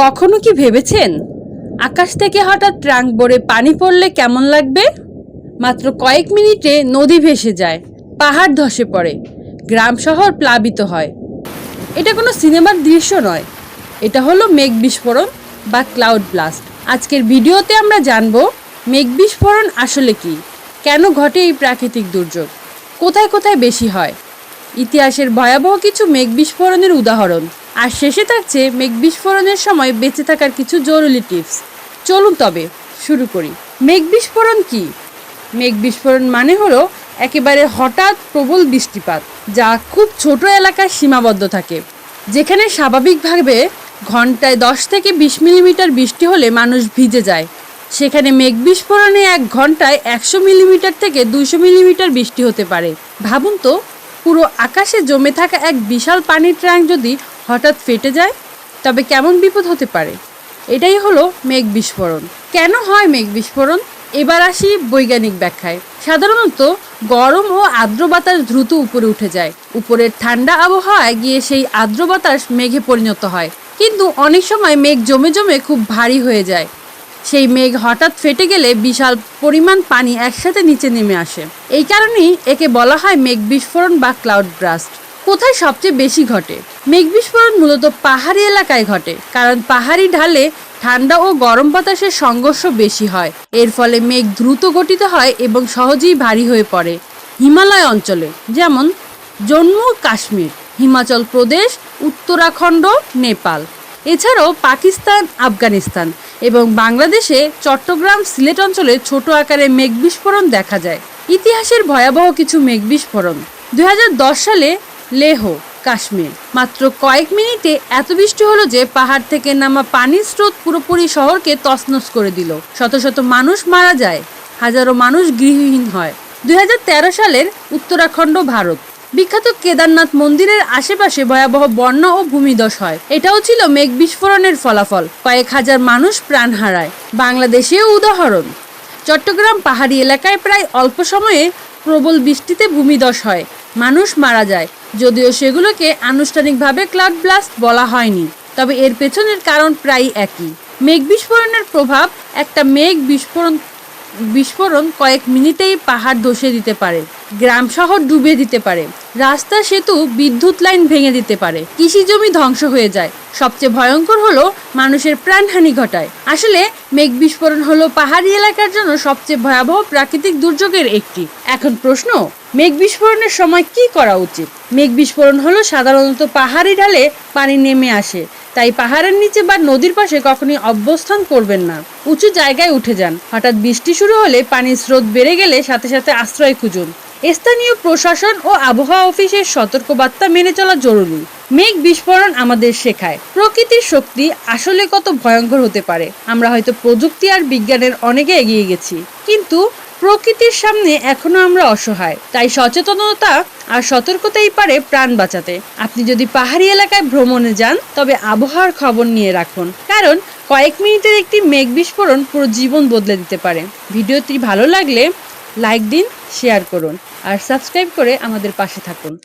কখনো কি ভেবেছেন? আকাশ থেকে হঠাৎ ট্রাঙ্ক ভরে পানি পড়লে কেমন লাগবে? মাত্র কয়েক মিনিটে নদী ভেসে যায়, পাহাড় ধসে পড়ে, গ্রাম শহর প্লাবিত হয়। এটা কোনো সিনেমার দৃশ্য নয়। এটা হলো মেঘ বিস্ফোরণ বা ক্লাউড ব্লাস্ট। আজকের ভিডিওতে আমরা জানব, মেঘ বিস্ফোরণ আসলে কি? কেন ঘটে এই প্রাকৃতিক দুর্যোগ? কোথায় কোথায় বেশি হয়? ইতিহাসের ভয়াবহ কিছু মেঘ বিস্ফোরণের উদাহরণ। আর শেষে থাকছে মেঘ বিস্ফোরণের সময় বেঁচে থাকার কিছু জরুরি টিপস। চলুন তবে শুরু করি। মেঘ বিস্ফোরণ কি? মেঘ বিস্ফোরণ মানে হলো একেবারে হঠাৎ প্রবল বৃষ্টিপাত যা খুব ছোট এলাকায় সীমাবদ্ধ থাকে। যেখানে স্বাভাবিকভাবে ঘন্টায় দশ থেকে বিশ মিলিমিটার বৃষ্টি হলে মানুষ ভিজে যায়। সেখানে মেঘ বিস্ফোরণে এক ঘন্টায় একশো মিলিমিটার থেকে দুইশো মিলিমিটার বৃষ্টি হতে পারে। ভাবুন তো, পুরো আকাশে জমে থাকা এক বিশাল পানির ট্যাঙ্ক যদি হঠাৎ ফেটে যায়, তবে কেমন বিপদ হতে পারে? এটাই হলো মেঘ বিস্ফোরণ। কেন হয় মেঘ বিস্ফোরণ? এবার আসি বৈজ্ঞানিক ব্যাখ্যায়। সাধারণত গরম ও আর্দ্র বাতাস দ্রুত উপরে উঠে যায়। উপরের ঠান্ডা আবহাওয়ায় গিয়ে সেই আর্দ্র বাতাস মেঘে পরিণত হয়। কিন্তু অনেক সময় মেঘ জমে জমে খুব ভারী হয়ে যায়। সেই মেঘ হঠাৎ ফেটে গেলে বিশাল পরিমাণ পানি একসাথে নিচে নেমে আসে। এই কারণেই একে বলা হয় মেঘ বিস্ফোরণ বা ক্লাউড ব্রাস্ট। কোথায় সবচেয়ে বেশি ঘটে? মেঘ বিস্ফোরণ মূলত পাহাড়ি এলাকায় ঘটে, কারণ পাহাড়ি ঢালে ঠান্ডা ও গরম বাতাসের সংঘর্ষ বেশি হয়। এর ফলে মেঘ দ্রুত গঠিত হয় এবং সহজেই ভারী হয়ে পড়ে হিমালয় অঞ্চলে, যেমন জম্মু কাশ্মীর, হিমাচল প্রদেশ, উত্তরাখণ্ড, নেপাল। এছাড়াও পাকিস্তান, আফগানিস্তান এবং বাংলাদেশে চট্টগ্রাম, সিলেট অঞ্চলে ছোট আকারে মেঘ বিস্ফোরণ দেখা যায়। ইতিহাসের ভয়াবহ কিছু মেঘ বিস্ফোরণ দু হাজার দশ সালে লেহ, কাশ্মীর। মাত্র কয়েক মিনিটে এত বৃষ্টি হলো যে পাহাড় থেকে নামা পানির স্রোত পুরোপুরি শহরকে তছনছ করে দিল। শত শত মানুষ মারা যায়, হাজারো মানুষ গৃহহীন হয়। দু হাজার তেরো সালের উত্তরাখণ্ড, ভারত। বিখ্যাত কেদারনাথ মন্দিরের আশেপাশে ভয়াবহ বন্যা ও ভূমিধস হয়। এটাও ছিল মেঘ বিস্ফোরণের ফলাফল। কয়েক হাজার মানুষ প্রাণ হারায়। বাংলাদেশেও উদাহরণ। চট্টগ্রাম পাহাড়ি এলাকায় প্রায় অল্প সময়ে প্রবল বৃষ্টিতে ভূমিধস হয়। মানুষ মারা যায়। যদিও সেগুলোকে আনুষ্ঠানিকভাবে ক্লাউড ব্লাস্ট বলা হয়নি, তবে এর পেছনের কারণ প্রায় একই। মেঘ বিস্ফোরণের প্রভাব, একটা মেঘ বিস্ফোরণ বিস্ফোরণ কয়েক মিনিটেই পাহাড় ধসে দিতে পারে। গ্রাম শহর ডুবিয়ে দিতে পারে। রাস্তা সেতু, বিদ্যুৎ লাইন ভেঙে দিতে পারে। কৃষি জমি ধ্বংস হয়ে যায়। সবচেয়ে ভয়ঙ্কর হলো মানুষের প্রাণহানি ঘটায়। আসলে মেঘ বিস্ফোরণ হলো পাহাড়ি এলাকার জন্য সবচেয়ে ভয়াবহ প্রাকৃতিক দুর্যোগের একটি। এখন প্রশ্ন, মেঘ বিস্ফোরণের সময় কি করা উচিত? মেঘ বিস্ফোরণ হলো সাধারণত পাহাড়ি ঢালে পানি নেমে আসে। তাই পাহাড়ের নিচে বা নদীর পাশে কখনই অবস্থান করবেন না। উঁচু জায়গায় উঠে যান। হঠাৎ বৃষ্টি শুরু হলে পানির স্রোত বেড়ে গেলে সাথে সাথে আশ্রয় খুঁজুন। স্থানীয় প্রশাসন ও আবহাওয়া অফিসের সতর্কবার্তা মেনে চলা জরুরি। মেঘ বিস্ফোরণ আমাদের শেখায়। প্রকৃতির শক্তি আসলে কত ভয়ঙ্কর হতে পারে। আমরা হয়তো প্রযুক্তি আর বিজ্ঞানের অনেকে এগিয়ে গেছি। কিন্তু প্রকৃতির সামনে এখনও আমরা অসহায়, তাই সচেতনতা আর সতর্কতাই পারে প্রাণ বাঁচাতে। আপনি যদি পাহাড়ি এলাকায় ভ্রমণে যান, তবে আবহাওয়ার খবর নিয়ে রাখুন, কারণ কয়েক মিনিটের একটি মেঘ বিস্ফোরণ পুরো জীবন বদলে দিতে পারে। ভিডিওটি ভালো লাগলে লাইক দিন, শেয়ার করুন, আর সাবস্ক্রাইব করে আমাদের পাশে থাকুন।